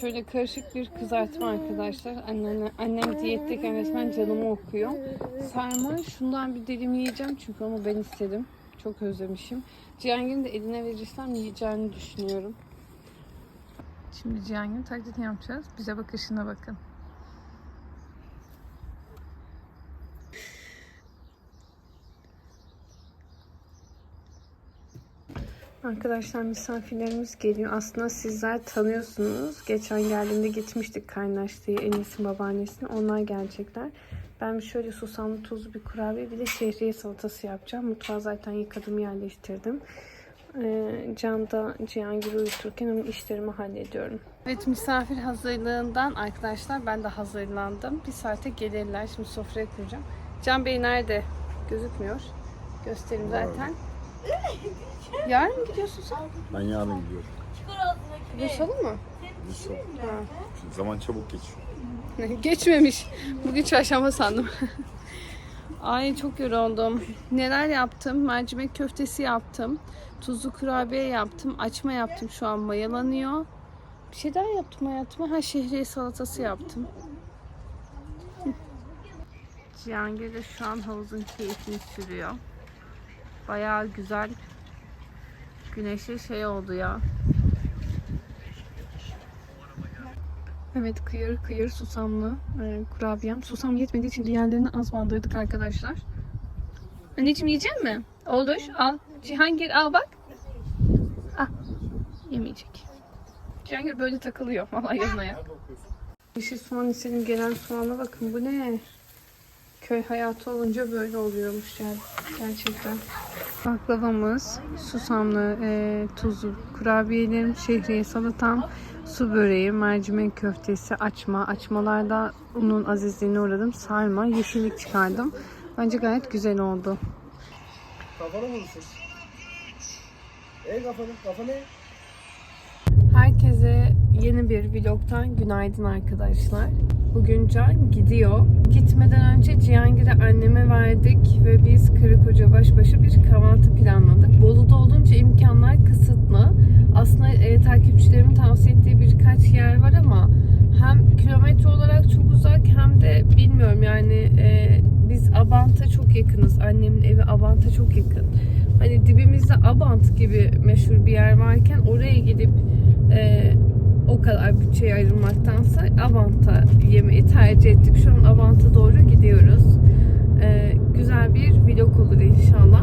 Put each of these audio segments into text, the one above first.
Şöyle karışık bir kızartma arkadaşlar. Annem, annem diyetteyken resmen canımı okuyor. Sarma şundan bir dilim yiyeceğim çünkü onu ben istedim. Çok özlemişim. Cihangir'in de eline verirsem yiyeceğini düşünüyorum. Şimdi Cihangir'in taklidini yapacağız. Bize bakışına bakın. Arkadaşlar misafirlerimiz geliyor. Aslında sizler tanıyorsunuz. Geçen geldiğimde gitmiştik kaynaştığı Enes'in babaannesine. Onlar gelecekler. Ben şöyle susamlı tuzlu bir kurabiye bir de şehriye salatası yapacağım. Mutfağı zaten yıkadım yerleştirdim. Ee, Can da Cihangir uyuturken onun işlerimi hallediyorum. Evet misafir hazırlığından arkadaşlar ben de hazırlandım. Bir saate gelirler. Şimdi sofraya kuracağım. Can Bey nerede? Gözükmüyor. Göstereyim zaten. Yarın mı gidiyorsun sen? Ben yarın gidiyorum. Buluşalım mı? Son. Zaman çabuk geçiyor. Geçmemiş. Bugün çarşamba sandım. Ay çok yoruldum. Neler yaptım? Mercimek köftesi yaptım. Tuzlu kurabiye yaptım. Açma yaptım. Şu an mayalanıyor. Bir şey daha yaptım hayatıma. Ha şehriye salatası yaptım. Cihangir de şu an havuzun keyfini sürüyor. Bayağı güzel. Güneşli şey oldu ya. Evet kıyır kıyır susamlı e, kurabiyem. Susam yetmediği için diğerlerini az bandırdık arkadaşlar. Anneciğim yiyecek mi? Olur al. Cihangir al bak. Al. Yemeyecek. Cihangir böyle takılıyor. Vallahi yanına ya. Yeşil soğan istedim. Gelen soğana bakın. Bu ne? Köy hayatı olunca böyle oluyormuş yani. Gerçekten. Baklavamız, susamlı, e, tuzlu kurabiyelerim, şehriye salatam, su böreği, mercimek köftesi, açma. Açmalarda unun azizliğine uğradım. Sarma, yeşillik çıkardım. Bence gayet güzel oldu. Kafana vurursun. Ey kafanı, kafanı eğ. Yeni bir vlogtan günaydın arkadaşlar. Bugün Can gidiyor. Gitmeden önce Cihangir'e anneme verdik ve biz Kırıkoca baş başa bir kahvaltı planladık. Bolu'da olunca imkanlar kısıtlı. Aslında e, takipçilerimin tavsiye ettiği birkaç yer var ama hem kilometre olarak çok uzak hem de bilmiyorum yani e, biz Abant'a çok yakınız. Annemin evi Abant'a çok yakın. Hani dibimizde Abant gibi meşhur bir yer varken oraya gidip e, o kadar bütçeyi ayırmaktansa Avant'a yemeği tercih ettik. Şu an Avant'a doğru gidiyoruz. E, güzel bir vlog olur inşallah.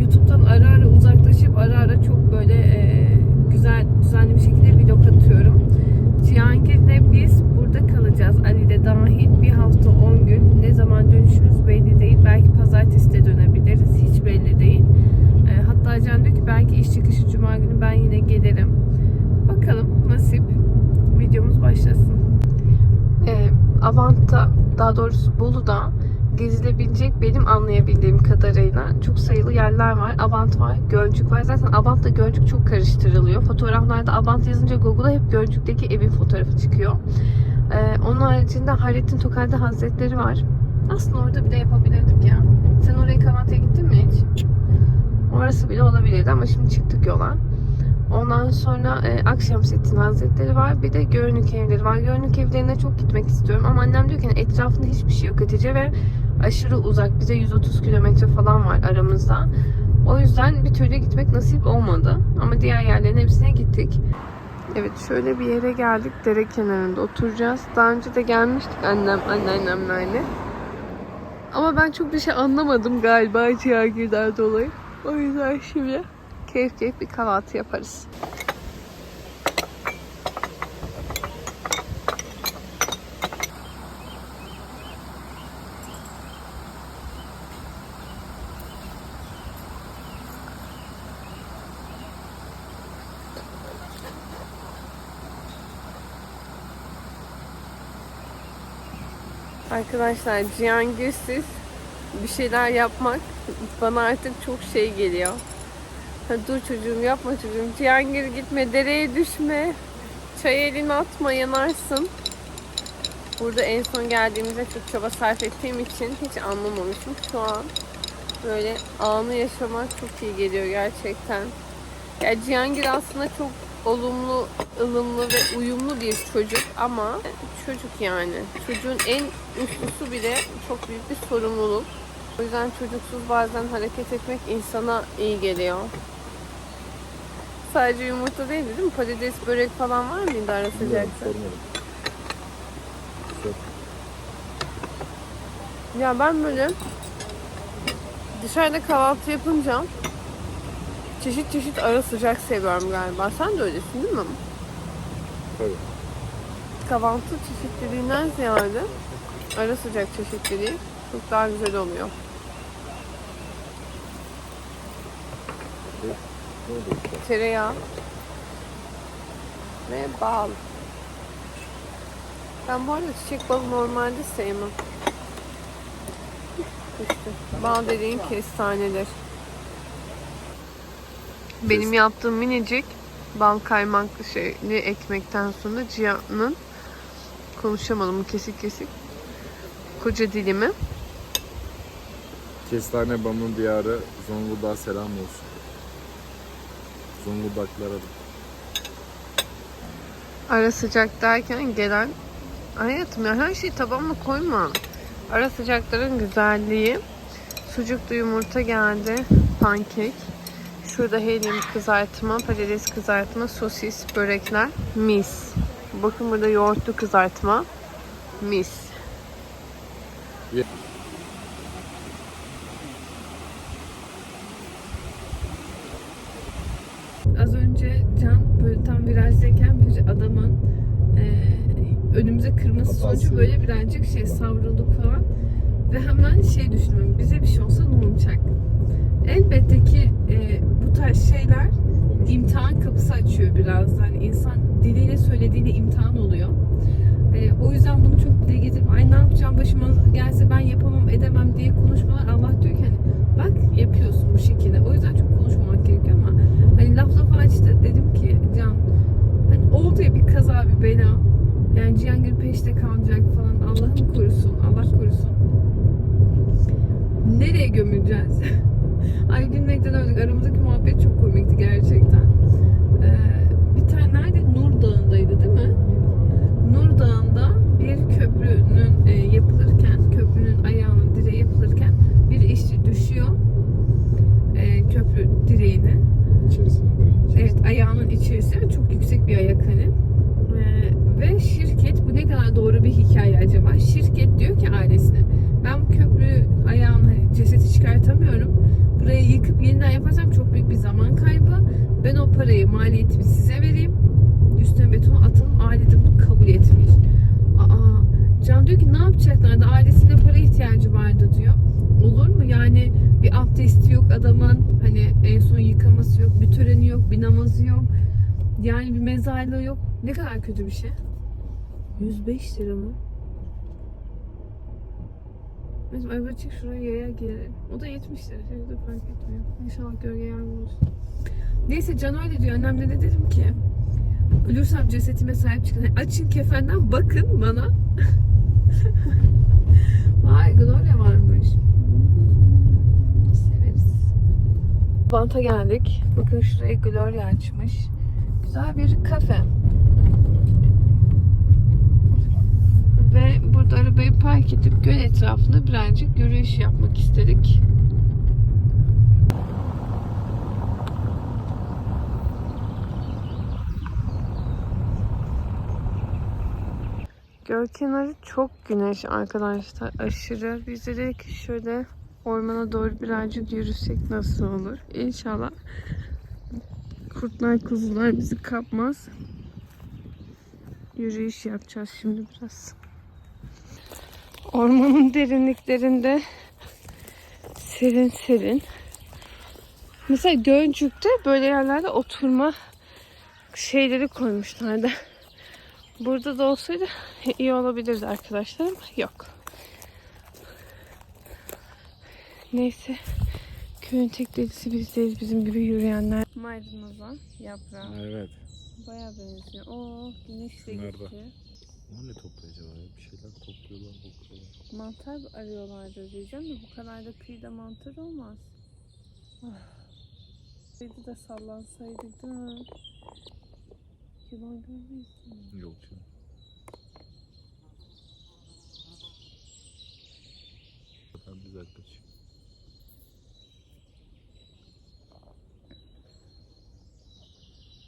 YouTube'dan ara ara uzaklaşıp ara ara çok böyle e, güzel düzenli bir şekilde vlog atıyorum. Cihangir'de biz burada kalacağız. Ali de dahil bir hafta 10 gün. Ne zaman dönüşümüz belli değil. Belki pazartesi de dönebiliriz. Hiç belli değil. E, hatta Can diyor ki belki iş çıkışı cuma günü ben yine gelirim. Bakalım nasip. Videomuz başlasın. E, Avant'ta daha doğrusu Bolu'da gezilebilecek benim anlayabildiğim kadarıyla çok sayılı yerler var. Avant var, Gölcük var. Zaten Avant'ta Gölcük çok karıştırılıyor. Fotoğraflarda Avant yazınca Google'a hep Gölcük'teki evin fotoğrafı çıkıyor. Ee, onun haricinde Hayrettin Tokal'de Hazretleri var. Aslında orada bile yapabilirdik ya. Sen oraya kahvaltıya gittin mi hiç? Orası bile olabilirdi ama şimdi çıktık yola. Ondan sonra e, Akşemseddin Hazretleri var. Bir de Görünük evleri var. Görünük evlerine çok gitmek istiyorum. Ama annem diyor ki hani etrafında hiçbir şey yok Hatice ve aşırı uzak. Bize 130 kilometre falan var aramızda. O yüzden bir türlü gitmek nasip olmadı. Ama diğer yerlerin hepsine gittik. Evet şöyle bir yere geldik. Dere kenarında oturacağız. Daha önce de gelmiştik annem, anneannemlerle. Ama ben çok bir şey anlamadım galiba Cihangir'den dolayı. O yüzden şimdi keyif keyif bir kahvaltı yaparız. Arkadaşlar Cihangir'siz bir şeyler yapmak bana artık çok şey geliyor. Dur çocuğum yapma çocuğum. Cihangir gitme, dereye düşme. Çay elini atma, yanarsın. Burada en son geldiğimizde çok çaba sarf ettiğim için hiç anlamamışım. Şu an böyle anı yaşamak çok iyi geliyor gerçekten. Ya Cihangir aslında çok olumlu, ılımlı ve uyumlu bir çocuk ama çocuk yani. Çocuğun en uslusu bile çok büyük bir sorumluluk. O yüzden çocuksuz bazen hareket etmek insana iyi geliyor. Sadece yumurta değildi değil mi? Patates, börek falan var mıydı ara sıcakta? Sormadım. Yok. Ya ben böyle dışarıda kahvaltı yapınca çeşit çeşit ara sıcak seviyorum galiba. Sen de öylesin değil mi? Tabii. Kahvaltı çeşitliliğinden ziyade ara sıcak çeşitliliği çok daha güzel oluyor. Ne oldu işte? Tereyağı ve bal. Ben bu arada çiçek balı normalde sevmem. İşte bal dediğin kestaneler. Benim yaptığım minicik bal kaymaklı şeyli ekmekten sonra Cihan'ın konuşamadım kesik kesik koca dilimi Kestane Bam'ın diyarı Zonguldak'a selam olsun. Zonguldaklara da. Ara sıcak derken gelen hayatım ya her şeyi tabağıma koyma. Ara sıcakların güzelliği. Sucuklu yumurta geldi. Pankek. Şurada helyum kızartma, patates kızartma, sosis, börekler. Mis. Bakın burada yoğurtlu kızartma. Mis. Az önce Can böyle tam virajdayken bir adamın e, önümüze kırmızı Hatası. sonucu birazcık şey savrulduk falan. Ve hemen şey düşündüm. Bize bir şey olsa ne olacak? Elbette ki e, bu tarz şeyler imtihan kapısı açıyor biraz. Hani insan diliyle söylediğinde imtihan oluyor. E, o yüzden bunu çok dile getirip ay ne yapacağım başıma gelse ben yapamam edemem diye konuşmalar Allah diyor ki hani bak yapıyorsun bu şekilde. O yüzden çok konuşmamak gerekiyor ama hani laf lafı açtı dedim ki Can hani oldu ya bir kaza bir bela yani Cihangir peşte kalacak falan. Allah'ım korusun Allah korusun. Nereye gömüleceğiz? Ay gülmekten öldük. Aramızdaki muhabbet çok komikti gerçekten. Ee, bir tane nerede? Nur Dağı'ndaydı değil mi? Nur Dağı'nda bir köprünün e, yapılırken köprünün ayağının direği yapılırken bir işçi düşüyor e, köprü direğine. İçerisine de. Evet ayağının içerisinde çok yüksek bir ayak hani. Ee, ve şirket bu ne kadar doğru bir Şirket diyor ki ailesine ben bu köprü ayağını cesedi çıkartamıyorum. Burayı yıkıp yeniden yaparsam çok büyük bir zaman kaybı. Ben o parayı maliyetimi size vereyim. Üstüne betonu atalım. Aile de bunu kabul etmiş. Aa, Can diyor ki ne yapacaklardı? Ailesine para ihtiyacı vardı diyor. Olur mu? Yani bir abdesti yok adamın. Hani en son yıkaması yok. Bir töreni yok. Bir namazı yok. Yani bir mezarlığı yok. Ne kadar kötü bir şey. 105 lira mı? Bizim araba çık şuraya yaya girelim. O da 70 lira. Şey de fark etmiyor. İnşallah gölge yer buluruz. Neyse Can öyle diyor. Annemle de dedim ki ölürsem cesetime sahip çıkın. Hani Açın kefenden bakın bana. Vay Gloria varmış. Severiz. Banta geldik. Bakın şuraya Gloria açmış. Güzel bir kafe. Ve burada arabayı park edip göl etrafında birazcık yürüyüş yapmak istedik. Göl kenarı çok güneş arkadaşlar. Aşırı. Biz de dedik şöyle ormana doğru birazcık yürüsek nasıl olur? İnşallah kurtlar kuzular bizi kapmaz. Yürüyüş yapacağız şimdi biraz. Ormanın derinliklerinde serin serin. Mesela Gölcük'te böyle yerlerde oturma şeyleri koymuşlardı. Burada da olsaydı iyi olabilirdi arkadaşlar ama yok. Neyse. Köyün tek delisi biz değiliz. Bizim gibi yürüyenler. Maydanoza, yaprağı. Evet. Bayağı benziyor. Oo, güneş de Nerede? Onlar ne topluyor acaba ya? Bir şeyler topluyorlar, bakıyorlar. Mantar arıyorlardır diyeceğim de bu kadar da kıyıda mantar olmaz. Ah. Kıyıda da sallansaydı değil mi? yılan görmeyiz. Yok canım. Güzel kaçıyor.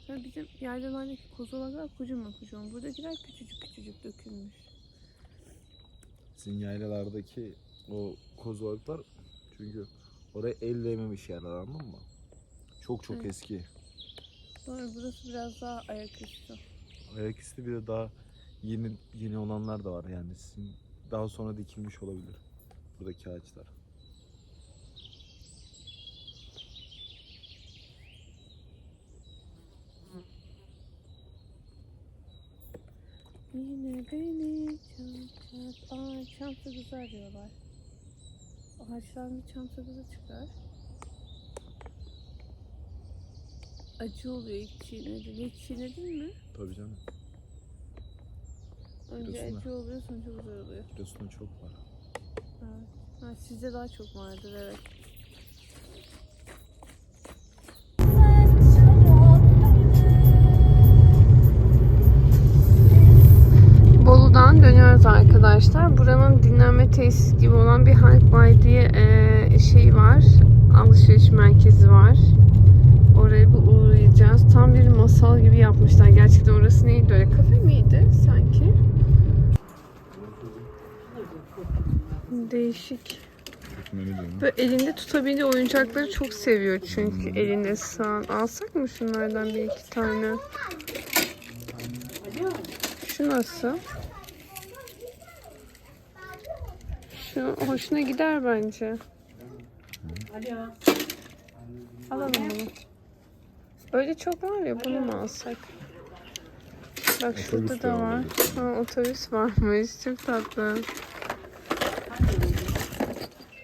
Ya bizim yaylalardaki kozalaklar kocaman kocaman. Buradakiler küçücük küçücük dökülmüş. Sizin yaylalardaki o kozalaklar çünkü oraya el değmemiş yerler anladın mı? Çok çok Evet. eski. Doğru burası biraz daha ayaküstü. Ayaküstü bir de daha yeni yeni olanlar da var yani sizin daha sonra dikilmiş olabilir buradaki ağaçlar. Yine beni çat. Aa çam sakızı arıyorlar. Ağaçtan bir çam sakızı çıkar. Acı oluyor ilk çiğnediğin. Hiç çiğnedin mi? Tabii canım. Önce Biliyorsun acı oluyor sonra çok güzel oluyor. Kilosunda çok var. Evet. Ha, sizde daha çok vardır evet. Dönüyoruz arkadaşlar. Buranın dinlenme tesisi gibi olan bir Halk Bay diye eee, şey var. Alışveriş merkezi var. Oraya bir uğrayacağız. Tam bir masal gibi yapmışlar. Gerçekten orası neydi öyle? Kafe miydi sanki? Değişik. Böyle elinde tutabildiği oyuncakları çok seviyor çünkü elinde sağ. Alsak mı şunlardan bir iki tane? Şu nasıl? Şu hoşuna gider bence. Alalım bunu. Öyle çok var ya bunu mu alsak? Bak şurada da var. Ha, otobüs varmış. Çok tatlı.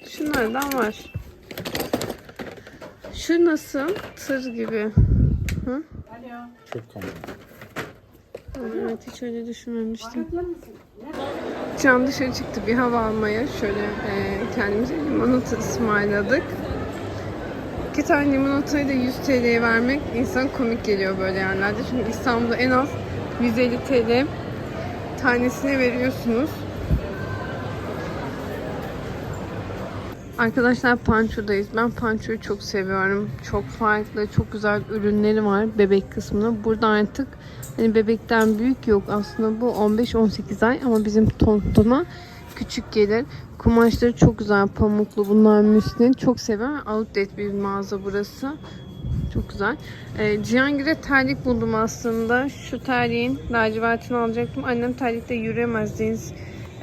Şunlardan var. Şu nasıl? Tır gibi. Çok kamyon. Evet hiç öyle düşünmemiştim. Can dışarı çıktı bir hava almaya. Şöyle e, kendimize limonata ısmarladık. İki tane limonatayı da 100 TL'ye vermek insan komik geliyor böyle yerlerde. Çünkü İstanbul'da en az 150 TL tanesine veriyorsunuz. Arkadaşlar Panço'dayız. Ben Panço'yu çok seviyorum. Çok farklı, çok güzel ürünleri var bebek kısmında. Burada artık hani bebekten büyük yok. Aslında bu 15-18 ay ama bizim tontona küçük gelir. Kumaşları çok güzel, pamuklu. Bunlar müslin. Çok seviyorum. Outlet bir mağaza burası. Çok güzel. Ee, Cihangir'e terlik buldum aslında. Şu terliğin lacivertini alacaktım. Annem terlikte yürüyemez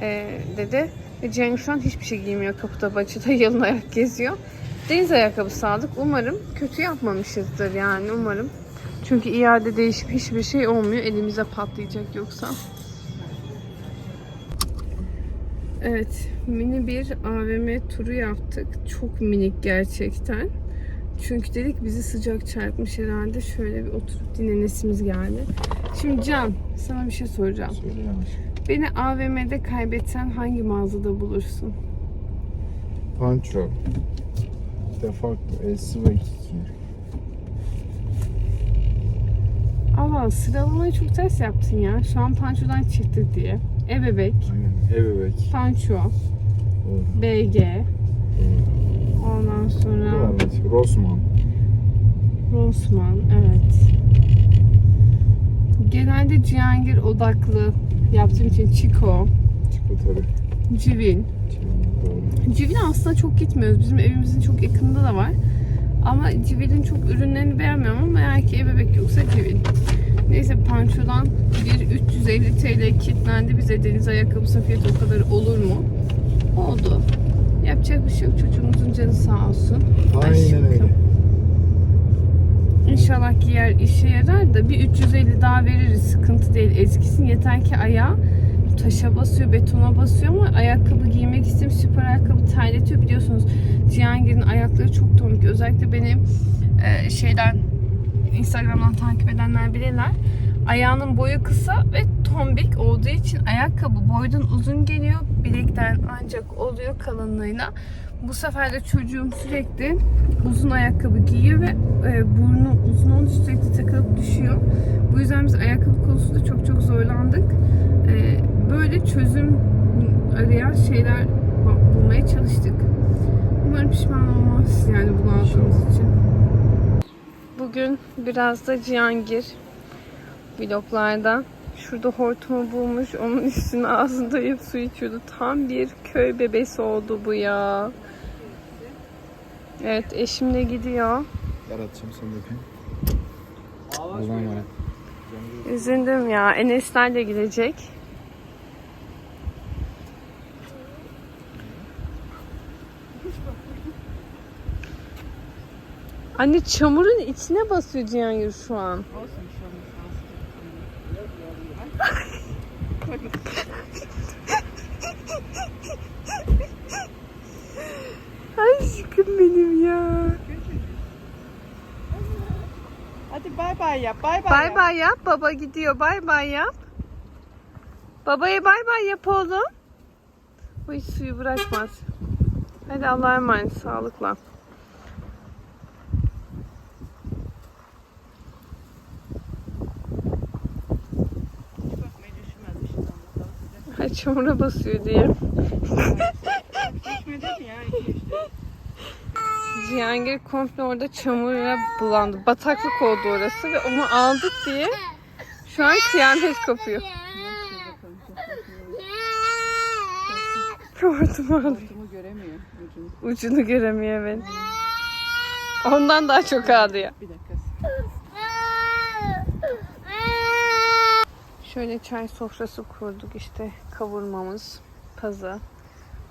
e, dedi. Ve Cihangir şu an hiçbir şey giymiyor. Kapıda bahçede yalın ayak geziyor. Deniz ayakkabısı aldık. Umarım kötü yapmamışızdır yani umarım. Çünkü iade değişip hiçbir şey olmuyor. Elimize patlayacak yoksa. Evet, mini bir AVM turu yaptık. Çok minik gerçekten. Çünkü dedik bizi sıcak çarpmış herhalde. Şöyle bir oturup dinlenesimiz geldi. Şimdi Can, sana bir şey soracağım. Söyle. Beni AVM'de kaybetsen hangi mağazada bulursun? Pancho. Defakto. Esi ve. Allah sıralamayı çok ters yaptın ya. Şu an Pancho'dan çıktık diye. Ebebek, Aynen. Ebebek. Pancho, Doğru. BG, ondan sonra Devam et. Rosman. Rossmann, evet. Genelde Cihangir odaklı yaptığım için Chico, Çikolatari. Civil. Doğru. Civil aslında çok gitmiyoruz. Bizim evimizin çok yakınında da var. Ama Civil'in çok ürünlerini beğenmiyorum ama eğer ki bebek yoksa Civil. Neyse Pancho'dan bir 350 TL kitlendi bize deniz ayakkabısı fiyatı o kadar olur mu? Oldu. Yapacak bir şey yok. Çocuğumuzun canı sağ olsun. Aynen öyle. İnşallah giyer işe yarar da bir 350 daha veririz. Sıkıntı değil. Eskisin yeter ki ayağı taşa basıyor, betona basıyor ama ayakkabı giymek istedim. Süper ayakkabı terletiyor biliyorsunuz. Cihangir'in ayakları çok tombik. Özellikle benim e, şeyden Instagram'dan takip edenler bilirler. Ayağının boyu kısa ve tombik olduğu için ayakkabı boydan uzun geliyor. Bilekten ancak oluyor kalınlığıyla. Bu sefer de çocuğum sürekli uzun ayakkabı giyiyor ve e, burnu uzun olduğu sürekli takılıp düşüyor. Bu yüzden biz ayakkabı konusunda çok çok zorlandık. E, böyle çözüm arayan şeyler bu- bulmaya çalıştık. Umarım pişman olmaz yani bunu aldığımız için. Bugün biraz da Cihangir vloglardan. Şurada hortumu bulmuş. Onun üstüne ağzında su içiyordu. Tam bir köy bebesi oldu bu ya. Evet eşim de gidiyor. Yaratacağım sana bakayım. Allah'a emanet. Üzüldüm ya. Enesler de gidecek. Anne çamurun içine basıyor Cihangir şu an. Aşkım benim ya. Hadi bay bay yap. Bay bay. Bay bay yap. Baba gidiyor. Bay bay yap. Babaya bay bay yap oğlum. Bu hiç suyu bırakmaz. Hadi Allah'a emanet. Sağlıkla. Ay çamura basıyor diye. Mi ya? İşte. Cihangir komple orada çamurla bulandı. Bataklık oldu orası ve onu aldık diye şu an kıyamet kopuyor. Hortum alıyor. Göremiyor. Ucunu. Ucunu göremiyor evet. Ondan daha çok ağlıyor. Bir dakika. Şöyle çay sofrası kurduk işte kavurmamız, pazı,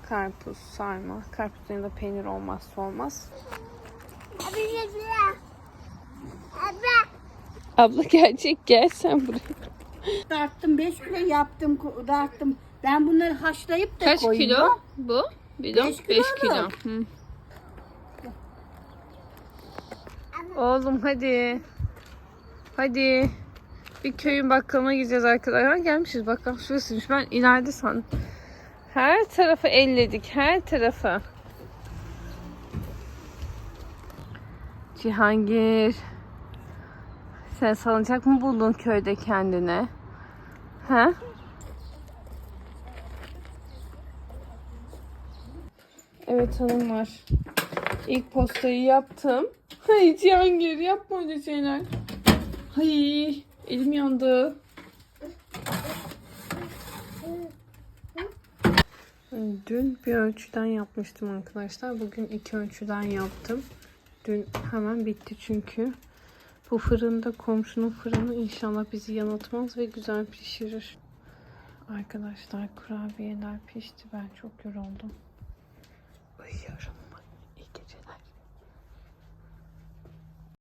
karpuz, sarma. Karpuzun yanında peynir olmazsa olmaz. Abla gelecek gel sen buraya. Darttım 5 kilo yaptım darttım. Ben bunları haşlayıp da Kaç koyuyorum. kilo bu? Bidon Beş 5 kilo. kiloluk. Hı. Oğlum hadi. Hadi. Bir köyün bakkalına gideceğiz arkadaşlar. Gelmişiz bakkal şurasıymış. Ben ileride sandım. Her tarafı elledik. Her tarafı. Cihangir. Sen salıncak mı buldun köyde kendine? He? Evet hanımlar. İlk postayı yaptım. Hay Cihangir yapma öyle şeyler. Hay elim yandı. Dün bir ölçüden yapmıştım arkadaşlar. Bugün iki ölçüden yaptım. Dün hemen bitti çünkü. Bu fırında komşunun fırını inşallah bizi yanıltmaz ve güzel pişirir. Arkadaşlar kurabiyeler pişti. Ben çok yoruldum. Uyuyorum.